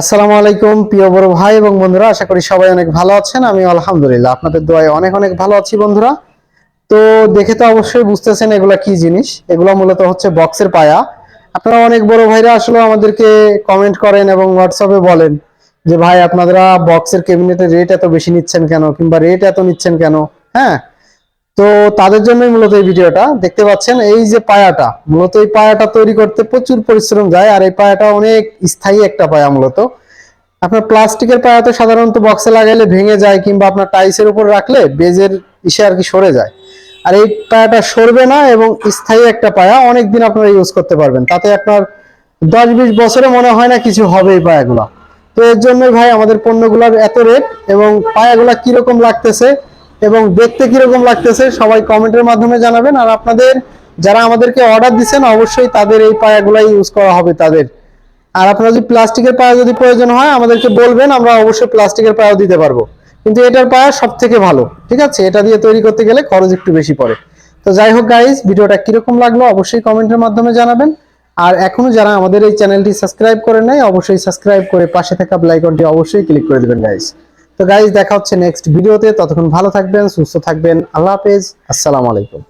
আসসালামু আলাইকুম, প্রিয় বড় ভাই এবং বন্ধুরা, আশা করি সবাই অনেক ভালো আছেন। আমি আলহামদুলিল্লাহ, আপনাদের দোয়ায় অনেক অনেক ভালো আছি বন্ধুরা। তো দেখে তো অবশ্যই বুঝতেছেন এগুলা কি জিনিস। এগুলো মূলত হচ্ছে বক্সের পায়া। আপনারা অনেক বড় ভাইরা আসলে আমাদেরকে কমেন্ট করেন এবং হোয়াটসঅ্যাপে বলেন যে, ভাই, আপনারা বক্সের ক্যাবিনেটের রেট এত বেশি নিচ্ছেন কেন? কিংবা রেট এত নিচ্ছেন কেন? হ্যাঁ? তো তাদের জন্যই মূলত এই ভিডিওটা। দেখতে পাচ্ছেন, এই যে পায়াটা, মূলত এই পায়াটা তৈরি করতে প্রচুর পরিশ্রম যায়, আর এই পায়াটা অনেক স্থায়ী একটা পায়া মূলত। আপনার প্লাস্টিকের পায়া তো সাধারণত বক্সে লাগাইলে ভেঙে যায়, কিংবা আপনার টাইসের উপর রাখলে বেজের ইসে আর কি সরে যায়। আর এই পায়াটা সরবে না এবং স্থায়ী একটা পায়া অনেক দিন আপনারা ইউজ করতে পারবেন। তাতে আপনার দশ বিশ বছরে মনে হয় না কিছু হবে এই পায়াগুলা। তো এর জন্যই ভাই আমাদের পণ্যগুলোর এত রেট এবং পায়াগুলা কীরকম লাগতেছে এবং দেখতে কীরকম লাগতেছে, সবাই কমেন্টের মাধ্যমে জানাবেন। আর আপনাদের, যারা আমাদেরকে অর্ডার দিচ্ছেন অবশ্যই তাদের এই পায়াগুলাই ইউজ করা হবে তাদের। আর আপনার যদি প্লাস্টিকের পায়া যদি প্রয়োজন হয়, আমাদেরকে বলবেন, আমরা অবশ্যই প্লাস্টিকের পায়াও দিতে পারব। কিন্তু এটার পায়া সব থেকে ভালো, ঠিক আছে? এটা দিয়ে তৈরি করতে গেলে খরচ একটু বেশি পড়ে। তো যাই হোক গাইজ ভিডিওটা কীরকম লাগল অবশ্যই কমেন্টের মাধ্যমে জানাবেন। আর এখনও যারা আমাদের এই চ্যানেলটি সাবস্ক্রাইব করে নাই, অবশ্যই সাবস্ক্রাইব করে পাশে থাকা বেল আইকনটি অবশ্যই ক্লিক করে দিবেন গাইজ তো গাইজ দেখা হচ্ছে নেক্সট ভিডিওতে। ততক্ষণ ভালো থাকবেন, সুস্থ থাকবেন। আল্লাহ হাফেজ। আসসালামু আলাইকুম।